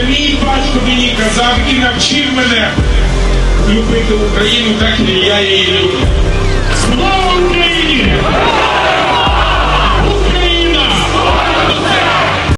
Це мій батько мені казав і навчив мене любити Україну, так як я її люблю.